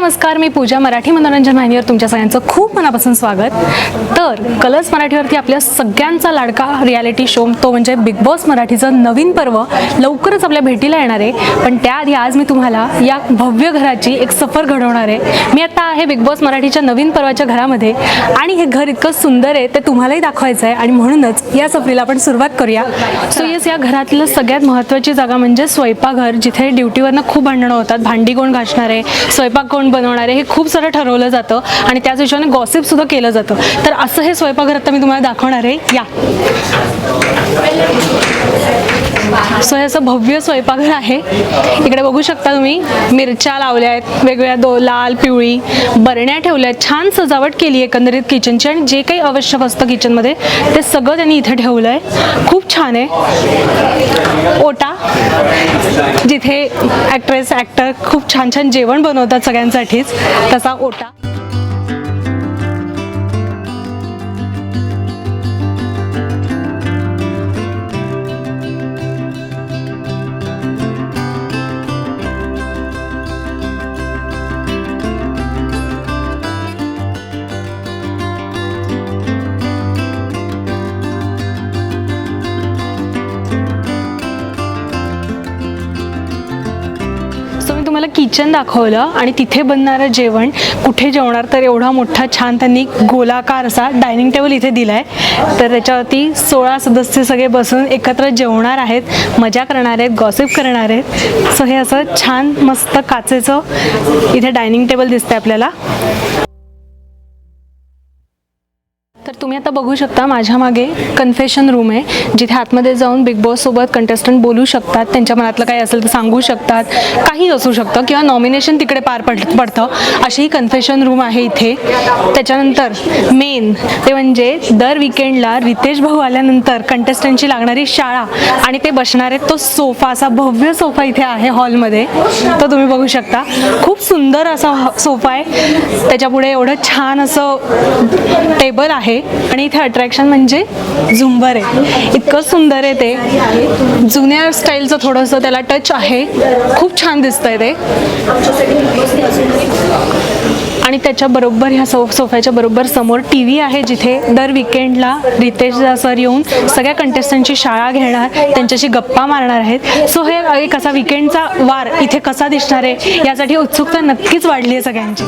नमस्कार मी पूजा मराठी मनोरंजन वाहिनीवर तुमच्या सगळ्यांचं खूप मनापासून स्वागत. तर कलर्स मराठीवरती आपल्या सगळ्यांचा लाडका रियालिटी शो तो म्हणजे बिग बॉस मराठीचं नवीन पर्व लवकरच आपल्या भेटीला येणार आहे. पण त्याआधी आज मी तुम्हाला या भव्य घराची एक सफर घडवणार आहे. मी आता आहे बिग बॉस मराठीच्या नवीन पर्वाच्या घरामध्ये आणि हे घर इतकं सुंदर आहे ते तुम्हालाही दाखवायचं आहे आणि म्हणूनच या सफरीला आपण सुरुवात करूया. सो येस या घरातलं सगळ्यात महत्त्वाची जागा म्हणजे स्वयंपाकघर जिथे ड्युटीवरनं खूप भांडणं होतात भांडी कोण घासणार आहे स्वयंपाक कोण बनवणार आहे हे खूप सारं ठरवलं जातं आणि त्याच हिशोबाने गॉसिप सुद्धा केलं जातं. तर असं हे स्वयंपाकघर आता मी तुम्हाला दाखवणार आहे. या. सो हे असं भव्य स्वयंपाकघर आहे. इकडे बघू शकता तुम्ही मिरच्या लावल्या आहेत वेगवेगळ्या दो लाल पिवळी बरण्या ठेवल्या आहेत. छान सजावट केली आहे एकंदरीत किचनची आणि जे काही आवश्यक असतं किचनमध्ये ते सगळं त्यांनी इथे ठेवलं आहे खूप छान आहे. ओटा जिथे ॲक्ट्रेस ॲक्टर खूप छान छान जेवण बनवतात सगळ्यांसाठीच तसा ओटा. मला किचन दाखवलं आणि तिथे बनणारं जेवण कुठे जेवणार तर एवढा मोठा छान त्यांनी गोलाकार असा डायनिंग टेबल इथे दिला आहे तर त्याच्यावरती सोळा सदस्य सगळे बसून एकत्र जेवणार आहेत मजा करणार आहेत गॉसिप करणार आहेत. सो हे असं छान मस्त काचेचं इथे डायनिंग टेबल दिसतंय आपल्याला. तर तुम्ही आता बघू शकता माझ्या मागे कन्फेशन रूम आहे. जिथे आतमध्ये जाऊन बिग बॉस सोबत कंटेस्टंट बोलू शकतात. त्यांच्या मनातलं काही असेल तर सांगू शकतात. काही असू शकतं किंवा नॉमिनेशन तिकडे पार पड पडतं. अशीही कन्फेशन रूम आहे इथे. त्याच्यानंतर मेन ते म्हणजे दर विकेंडला रितेश भाऊ आल्यानंतर कंटेस्टंटची लागणारी शाळा आणि ते बसणारे तो सोफा असा भव्य सोफा इथे आहे हॉलमध्ये तो तुम्ही बघू शकता. खूप सुंदर असा सोफा आहे. त्याच्यापुढे एवढं छान असं टेबल आहे. आणि इथे अट्रॅक्शन म्हणजे झुंबर आहे इतकं सुंदर आहे ते. जुन्या स्टाईलचं थोडंसं त्याला टच आहे. खूप छान दिसतंय ते. आणि त्याच्या बरोबर ह्या सो सोफ्याच्या बरोबर समोर टी व्ही आहे जिथे दर विकेंडला रितेश सर येऊन सगळ्या कंटेस्टंटची शाळा घेणार त्यांच्याशी गप्पा मारणार आहेत. सो हे एक असा विकेंडचा वार इथे कसा दिसणार आहे यासाठी उत्सुकता नक्कीच वाढली आहे सगळ्यांची.